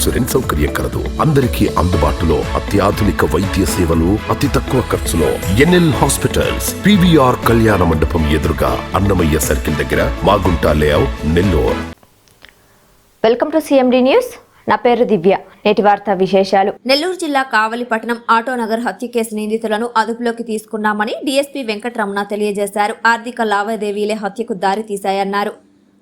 Insurance సౌకర్యం కలదు. అందరికీ అందుబాటులో అత్యాధునిక వైద్య సేవలు అతి తక్కువ ఖర్చులో. ఎన్ఎల్ హాస్పిటల్స్ పివిఆర్ కళ్యాణ మండపం ఎదురుగా అన్నమయ్య సర్కిల్ దగ్గర Magunta layout Nellore. Welcome to CMD news. నా పేరు దివ్య. నేటి వార్తా విశేషాలు. నెల్లూరు జిల్లా కావలిపట్నం ఆటోనగర్ హత్య కేసు నిందితులను అదుపులోకి తీసుకున్నామని డీఎస్పీ వెంకటరమణ తెలియజేశారు. ఆర్థిక లావాదేవీలే హత్యకు దారి తీశాయన్నారు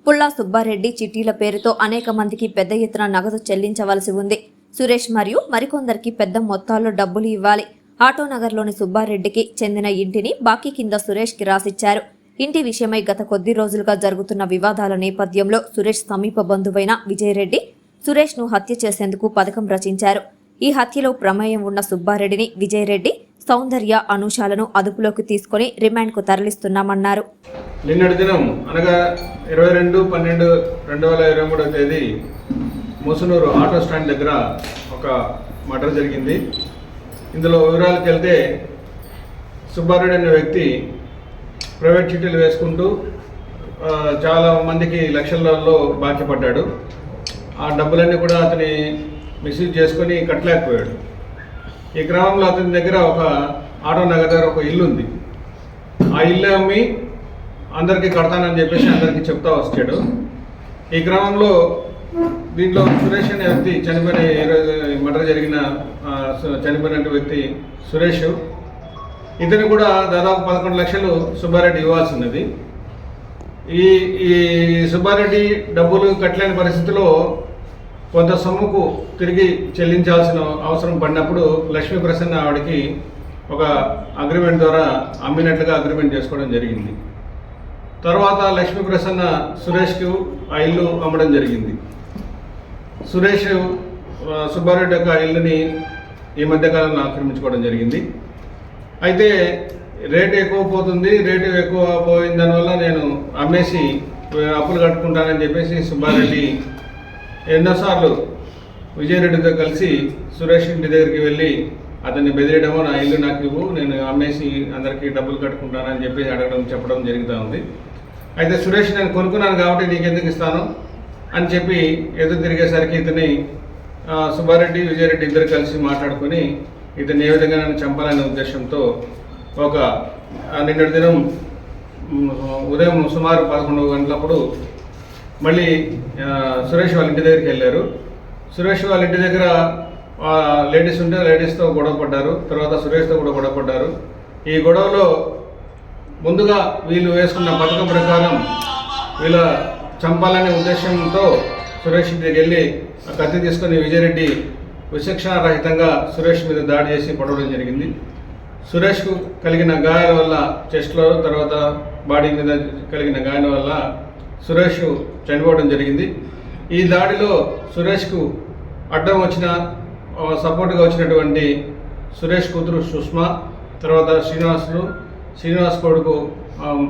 పుల్లా సుబ్బారెడ్డి చిట్టీల పేరుతో అనేక మందికి పెద్ద ఎత్తున నగదు చెల్లించవలసి ఉంది. సురేష్ మరియు మరికొందరికి పెద్ద మొత్తాల్లో డబ్బులు ఇవ్వాలి. ఆటోనగర్లోని సుబ్బారెడ్డికి చెందిన ఇంటిని బాకీ కింద సురేష్కి రాసిచ్చారు. ఇంటి విషయమై గత కొద్ది రోజులుగా జరుగుతున్న వివాదాల నేపథ్యంలో సురేష్ సమీప బంధువైన విజయరెడ్డి సురేష్ను హత్య చేసేందుకు పథకం రచించారు. ఈ హత్యలో ప్రమేయం ఉన్న సుబ్బారెడ్డిని విజయరెడ్డి సౌందర్య అనూషాలను అదుపులోకి తీసుకుని రిమాండ్కు తరలిస్తున్నామన్నారు. నిన్నటి దినం అనగా ఇరవై రెండు పన్నెండు రెండు వేల ఇరవై మూడవ తేదీ ముసునూరు ఆటో స్టాండ్ దగ్గర ఒక మర్డర్ జరిగింది. ఇందులో వివరాలకు వెళ్తే సుబ్బారెడ్డి అనే వ్యక్తి ప్రైవేట్ చిట్టీలు వేసుకుంటూ చాలా మందికి లక్షలలో బాకీ పడ్డాడు. ఆ డబ్బులన్నీ కూడా అతని మిస్యూజ్ చేసుకొని కట్టలేకపోయాడు. ఈ క్రమంలో అతని దగ్గర ఒక ఆటో నగర్ దగ్గర ఒక ఇల్లు ఉంది. ఆ ఇల్లు అమ్మి అందరికీ కడతానని చెప్పేసి అందరికీ చెప్తా వచ్చాడు ఈ క్రమంలో దీంట్లో సురేష్ అనే వ్యక్తి చనిపోయిన ఈరోజు మర్డర్ జరిగిన ఆ, చనిపోయిన వ్యక్తి సురేష్. ఇతను కూడా దాదాపు పదకొండు లక్షలు సుబ్బారెడ్డి ఇవ్వాల్సి ఉన్నది ఈ ఈ సుబ్బారెడ్డి డబ్బులు కట్టలేని పరిస్థితిలో కొంత సొమ్ముకు తిరిగి చెల్లించాల్సిన అవసరం పడినప్పుడు లక్ష్మీ ప్రసన్న ఆవిడకి ఒక అగ్రిమెంట్ ద్వారా అమ్మినట్లుగా అగ్రిమెంట్ చేసుకోవడం జరిగింది. తర్వాత లక్ష్మీ ప్రసన్న సురేష్కు ఆ ఇల్లు అమ్మడం జరిగింది. సురేష్ సుబ్బారెడ్డి యొక్క ఇల్లుని ఈ మధ్యకాలంలో ఆక్రమించుకోవడం జరిగింది. అయితే రేటు ఎక్కువ పోతుంది రేటు ఎక్కువ పోయిన దానివల్ల నేను అమ్మేసి అప్పులు కట్టుకుంటానని చెప్పేసి సుబ్బారెడ్డి ఎన్నోసార్లు విజయరెడ్డితో కలిసి సురేష్ ఇంటి దగ్గరికి వెళ్ళి అతన్ని బెదిరేయడమో నా ఇల్లు నాకు ఇవ్వు నేను అమ్మేసి అందరికీ డబ్బులు కట్టుకుంటానని చెప్పేసి అడగడం చెప్పడం జరుగుతూ ఉంది. అయితే సురేష్ నేను కొనుక్కున్నాను కాబట్టి నీకెందుకు ఇస్తాను? అని చెప్పి ఎదురు తిరిగేసరికి ఇతని సుబ్బారెడ్డి విజయరెడ్డి ఇద్దరు కలిసి మాట్లాడుకొని ఇతన్ని ఏ విధంగా నన్ను చంపాలనే ఉద్దేశంతో ఒక నిన్నటి దినం ఉదయం సుమారు పదకొండు గంటలప్పుడు మళ్ళీ సురేష్ వాళ్ళ ఇంటి దగ్గరికి వెళ్ళారు. సురేష్ వాళ్ళ ఇంటి దగ్గర లేడీస్ ఉంటే లేడీస్తో గొడవ పడ్డారు. తర్వాత సురేష్తో కూడా గొడవ పడ్డారు. ఈ గొడవలో ముందుగా వీళ్ళు వేసుకున్న పథకం ప్రకారం వీళ్ళ చంపాలనే ఉద్దేశంతో సురేష్ దగ్గరికి వెళ్ళి కత్తి తీసుకుని విజయరెడ్డి విచక్షణారహితంగా సురేష్ మీద దాడి చేసి పడవడం జరిగింది. సురేష్కు కలిగిన గాయాల వల్ల చెస్ట్లో తర్వాత బాడీ మీద కలిగిన గాయాల వల్ల సురేష్ చనిపోవడం జరిగింది. ఈ దాడిలో సురేష్కు అడ్డం వచ్చిన సపోర్ట్గా వచ్చినటువంటి సురేష్ కూతురు సుష్మా తర్వాత శ్రీనివాసులు శ్రీనివాస్ కొడుకు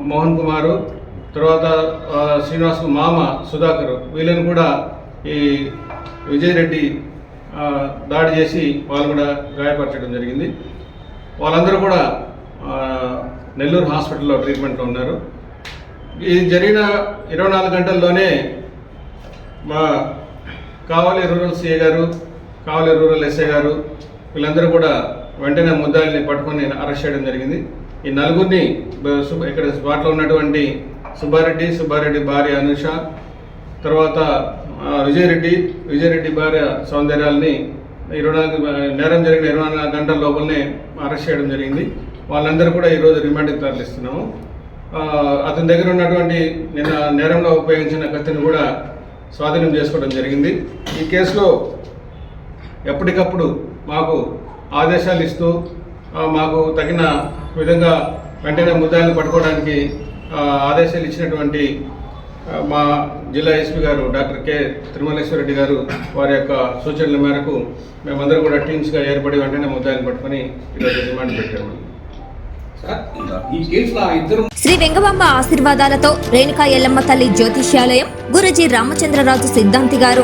మోహన్ కుమారు తర్వాత శ్రీనివాస్ మామ సుధాకర్ వీళ్ళని కూడా ఈ విజయ్ రెడ్డి దాడి చేసి వాళ్ళు కూడా గాయపరచడం జరిగింది. వాళ్ళందరూ కూడా నెల్లూరు హాస్పిటల్లో ట్రీట్మెంట్లో ఉన్నారు. ఇది జరిగిన ఇరవై నాలుగు గంటల్లోనే మా కావలి రూరల్ సిఏ గారు కావలి రూరల్ ఎస్ఐ గారు వీళ్ళందరూ కూడా వెంటనే ముద్దాయిల్ని పట్టుకొని అరెస్ట్ చేయడం జరిగింది. ఈ నలుగురిని ఇక్కడ స్పాట్లో ఉన్నటువంటి సుబ్బారెడ్డి సుబ్బారెడ్డి భార్య అనుష తర్వాత విజయరెడ్డి విజయరెడ్డి భార్య సౌందర్యాలని ఇరవై నాలుగు నేరం జరిగిన ఇరవై నాలుగు గంటల లోపలనే అరెస్ట్ చేయడం జరిగింది. వాళ్ళందరూ కూడా ఈరోజు రిమాండ్కి తరలిస్తున్నాము. అతని దగ్గర ఉన్నటువంటి నిన్న నేరంలో ఉపయోగించిన కత్తిని కూడా స్వాధీనం చేసుకోవడం జరిగింది. ఈ కేసులో ఎప్పటికప్పుడు మాకు ఆదేశాలు ఇస్తూ మాకు తగిన విధంగా వెంటనే ముద్దాయిలను పట్టుకోవడానికి ఆదేశాలు ఇచ్చినటువంటి మా జిల్లా ఎస్పీ గారు డాక్టర్ కె. తిరుమలేశ్వర రెడ్డి గారు వారి యొక్క సూచనల మేరకు మేమందరం కూడా టీమ్స్గా ఏర్పడి వెంటనే ముద్దాయిని పట్టుకొని ఈరోజు డిమాండ్ పెట్టాము సార్ ఈ కేసులో ఆ ఇద్దరు శ్రీ వెంగబాంబ ఆశీర్వాదాలతో రేణుకా ఎల్లమ్మ తల్లి జ్యోతిష్యాలయం గురుజీ రామచంద్రరాజు సిద్ధాంతి గారు